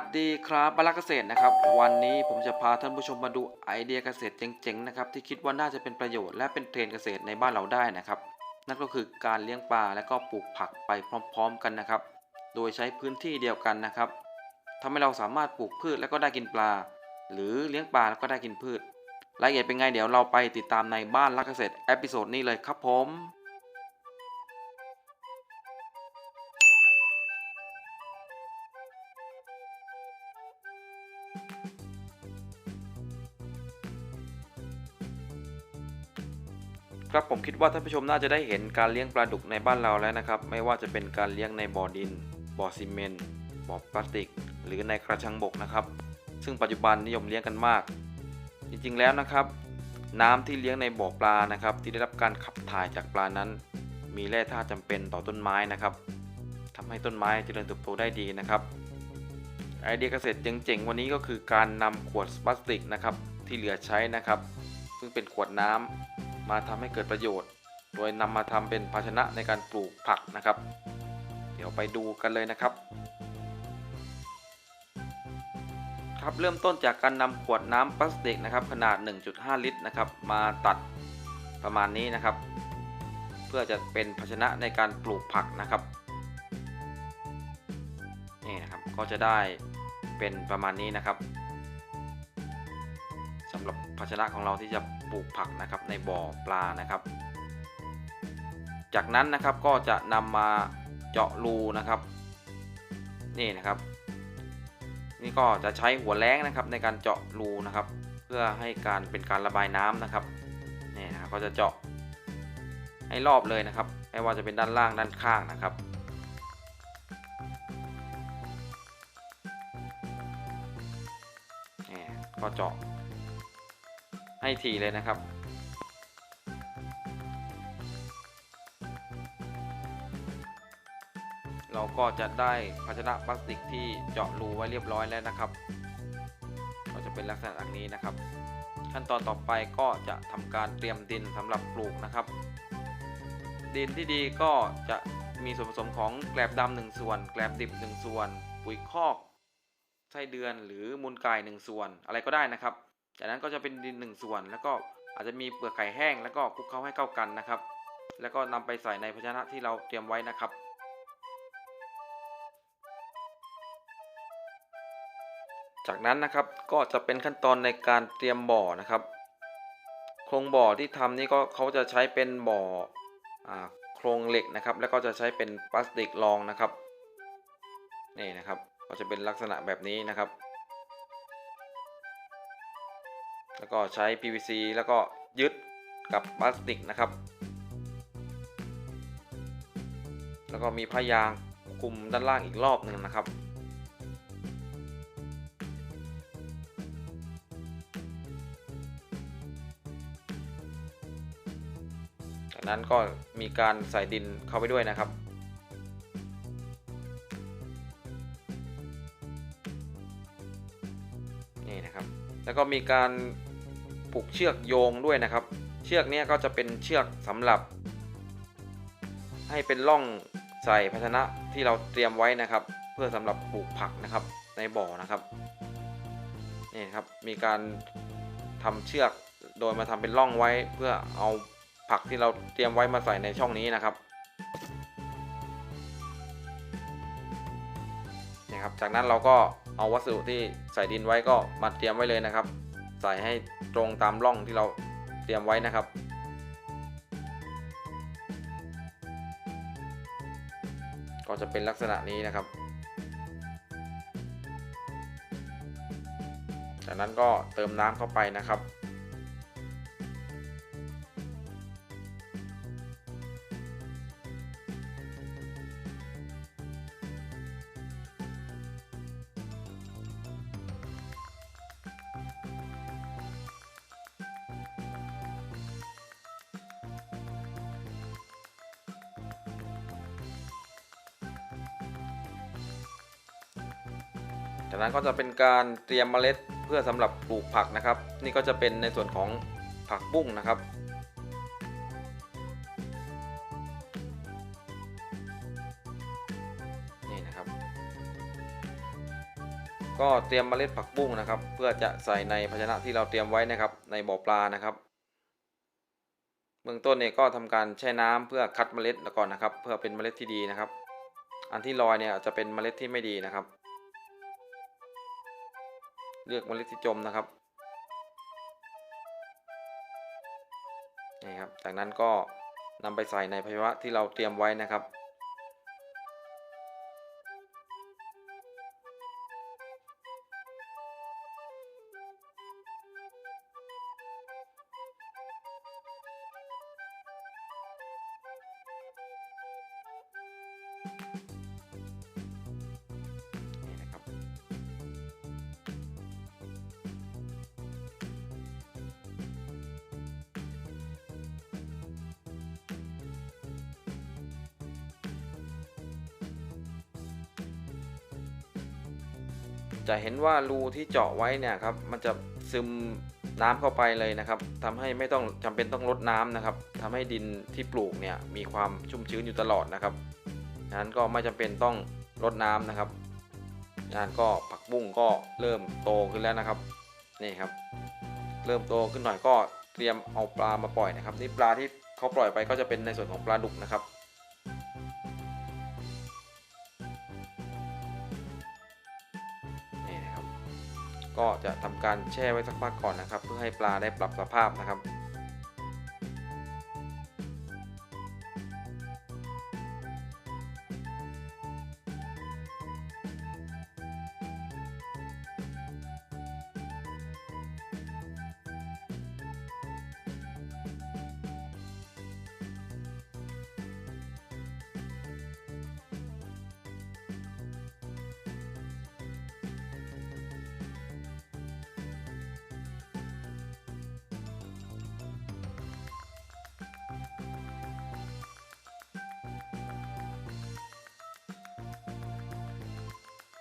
สดีครับบลักเกษตรนะครับ วันนี้ผมจะพาท่านผู้ชมมาดูไอเดียเกษตรเจ๋งๆนะครับที่คิดว่าน่าจะเป็นประโยชน์และเป็นเทรนเกษตรในบ้านเราได้นะครับ นั่นก็คือการเลี้ยงปลาและก็ปลูกผักไปพร้อม ๆ กันนะครับ โดยใช้พื้นที่เดียวกันนะครับทำให้เราสามารถปลูกพืชแล้วก็ได้กินปลา หรือเลี้ยงปลาแล้วก็ได้กินพืชรายละเอียดเป็นไงเดี๋ยวเราไปติดตามในบ้านรักเกษตรเอพิโซดนี้เลยครับผม ครับผมคิดว่าท่านผู้ชมน่าจะได้เห็นการเลี้ยงปลาดุกในบ้านเราแล้วนะครับ ไม่ว่าจะเป็นการเลี้ยงในบ่อดิน บ่อซีเมนต์บ่อพลาสติก หรือในกระชังบกนะครับ ซึ่งปัจจุบันนิยมเลี้ยงกันมาก จริงๆแล้วนะครับ น้ำที่เลี้ยงในบ่อปลานะครับ ที่ได้รับการขับถ่ายจากปลานั้น มีแร่ธาตุจำเป็นต่อต้นไม้นะครับทำให้ต้นไม้เจริญเติบโตได้ดีนะครับ ไอเดียเกษตรเจ๋งๆ วันนี้ก็คือการนำขวดพลาสติกนะครับที่เหลือใช้นะครับ ซึ่งเป็นขวดน้ำมาทำให้เกิดประโยชน์ โดยนำมาทำเป็นภาชนะในการปลูกผักนะครับ เดี๋ยวไปดูกันเลยนะครับ ครับเริ่มต้นจากการนำขวดน้ำพลาสติกนะครับขนาด 1.5 ลิตรนะครับมาตัดประมาณนี้นะครับ เพื่อจะเป็นภาชนะในการปลูกผักนะครับนี่นะครับก็จะได้ เป็นประมาณนี้นะครับสำหรับภาชนะของเราที่จะปลูกผักนะครับในบ่อปลานะครับ จากนั้นนะครับก็จะนำมาเจาะรูนะครับ นี่นะครับ นี่ก็จะใช้หัวแรงนะครับในการเจาะรูนะครับ เพื่อให้การเป็นการระบายน้ำนะครับนี่นะครับก็จะเจาะให้รอบเลยนะครับ ไม่ว่าจะเป็นด้านล่างด้านข้างนะครับ ก็เจาะให้ทีเลยนะครับ เราก็จะได้ภาชนะพลาสติกที่เจาะรูไว้เรียบร้อยแล้วนะครับ ก็จะเป็นลักษณะอย่างนี้นะครับ ขั้นตอนต่อไปก็จะทำการเตรียมดินสำหรับปลูกนะครับ ดินที่ดีก็จะมีส่วนผสมของแกลบดำหนึ่งส่วน แกลบดิบหนึ่งส่วน ปุ๋ยคอก ส้เดือนหรือมูลไก่หนึ่งส่วนอะไรก็ได้นะครับ จากนั้นก็จะเป็นดินหนึ่งส่วน แล้วก็อาจจะมีเปลือกไก่แห้ง แล้วก็คลุกเคล้าให้เข้ากันนะครับ แล้วก็นำไปใส่ในภาชนะที่เราเตรียมไว้นะครับจากนั้นนะครับก็จะเป็นขั้นตอนในการเตรียมบ่อนะครับ โครงบ่อที่ทำนี่ก็เขาจะใช้เป็นบ่ออโครงเหล็กนะครับ แล้วก็จะใช้เป็นพลาสติกรองนะครับนี่นะครับ ก็จะเป็นลักษณะแบบนี้นะครับ แล้วก็ใช้ PVC แล้วก็ยึดกับพลาสติกนะครับ แล้วก็มีผ้ายางคลุมด้านล่างอีกรอบหนึ่งนะครับจากนั้นก็มีการใส่ดินเข้าไปด้วยนะครับ นี่นะครับ แล้วก็มีการผูกเชือกโยงด้วยนะครับ เชือกนี้ก็จะเป็นเชือกสำหรับ ให้เป็นร่องใส่ภาชนะที่เราเตรียมไว้นะครับ เพื่อสำหรับปลูกผักนะครับในบ่อนะครับนี่นะครับมีการทำเชือกโดยมาทำเป็นร่องไว้ เพื่อเอาผักที่เราเตรียมไว้มาใส่ในช่องนี้นะครับนี่ครับจากนั้นเราก็ เอาวัสดุที่ใส่ดินไว้ก็มาเตรียมไว้เลยนะครับ ใส่ให้ตรงตามร่องที่เราเตรียมไว้นะครับ ก็จะเป็นลักษณะนี้นะครับ จากนั้นก็เติมน้ำเข้าไปนะครับ จากนั้นก็จะเป็นการเตรียมเมล็ดเพื่อสำหรับปลูกผักนะครับ นี่ก็จะเป็นในส่วนของผักบุ้งนะครับ นี่นะครับ ก็เตรียมเมล็ดผักบุ้งนะครับ เพื่อจะใส่ในภาชนะที่เราเตรียมไว้นะครับ ในบ่อปลานะครับเบื้องต้นเนี่ยก็ทำการแช่น้ำเพื่อคัดเมล็ดก่อนนะครับ เพื่อเป็นเมล็ดที่ดีนะครับ อันที่ลอยเนี่ยจะเป็นเมล็ดที่ไม่ดีนะครับ เลือกเมล็ดที่จมนะครับนี่ครับ จากนั้นก็นำไปใส่ในภาชนะที่เราเตรียมไว้นะครับนี่ จะเห็นว่ารูที่เจาะไว้เนี่ยครับมันจะซึมน้ำเข้าไปเลยนะครับทำให้ไม่ต้องจำเป็นต้องลดน้ำนะครับทำให้ดินที่ปลูกเนี่ยมีความชุ่มชื้นอยู่ตลอดนะครับดังนั้นก็ไม่จำเป็นต้องลดน้ำนะครับงนั้นก็ผักบุ้งก็เริ่มโตขึ้นแล้วนะครับนี่ครับ เริ่มโตขึ้นหน่อยก็เตรียมเอาปลามาปล่อยนะครับนี่ปลาที่เขาปล่อยไปก็จะเป็นในส่วนของปลาดุกนะครับ จะทำการแช่ไว้สักพักก่อนนะครับ เพื่อให้ปลาได้ปรับสภาพนะครับ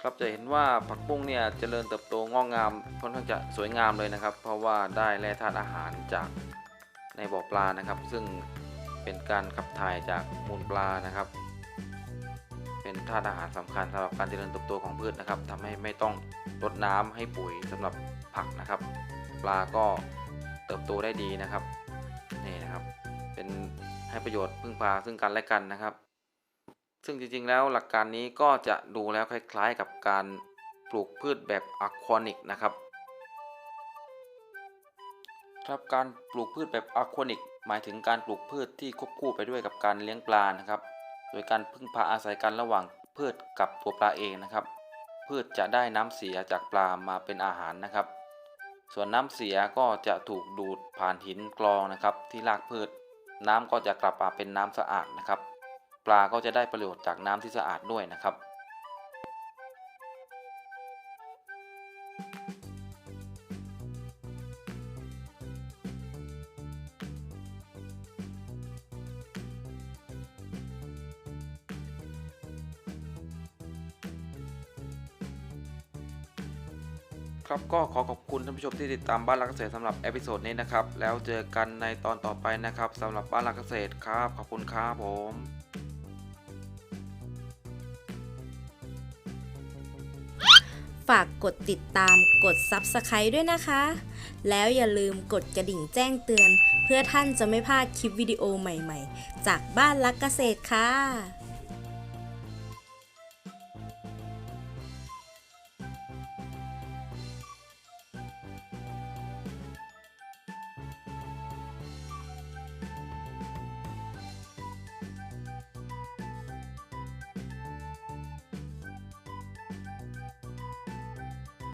ครับจะเห็นว่าผักบุ้งเนี่ยเจริญเติบโตงอกงามค่อนข้างจะสวยงามเลยนะครับ เพราะว่าได้แร่ธาตุอาหารจากในบ่อปลานะครับ ซึ่งเป็นการขับถ่ายจากมูลปลานะครับ เป็นธาตุอาหารสำคัญสำหรับการเจริญเติบโตของพืชนะครับทำให้ไม่ต้องรดน้ำให้ปุ๋ยสำหรับผักนะครับ ปลาก็เติบโตได้ดีนะครับนี่นะครับ เป็นให้ประโยชน์พึ่งพาซึ่งกันและกันนะครับ ซึ่งจริงๆแล้วหลักการนี้ก็จะดูแล้วคล้ายๆกับการปลูกพืชแบบอะควานิกนะครับ ครับการปลูกพืชแบบอะควานิกหมายถึงการปลูกพืชที่ควบคู่ไปด้วยกับการเลี้ยงปลานะครับ โดยการพึ่งพาอาศัยกันระหว่างพืชกับตัวปลาเองนะครับ พืชจะได้น้ำเสียจากปลามาเป็นอาหารนะครับ ส่วนน้ำเสียก็จะถูกดูดผ่านหินกรองนะครับ ที่รากพืช น้ำก็จะกลับมาเป็นน้ำสะอาดนะครับ ปลาก็จะได้ประโยชน์จากน้ำที่สะอาดด้วยนะครับ ครับก็ขอขอบคุณท่านผู้ชมที่ติดตามบ้านรักเกษตรสำหรับเอพิโซดนี้นะครับ แล้วเจอกันในตอนต่อไปนะครับสำหรับบ้านรักเกษตรครับ ขอบคุณครับผม ฝากกดติดตามกด Subscribe ด้วยนะคะ แล้วอย่าลืมกดกระดิ่งแจ้งเตือน เพื่อท่านจะไม่พลาดคลิปวิดีโอใหม่ๆ จากบ้านรักเกษตรค่ะ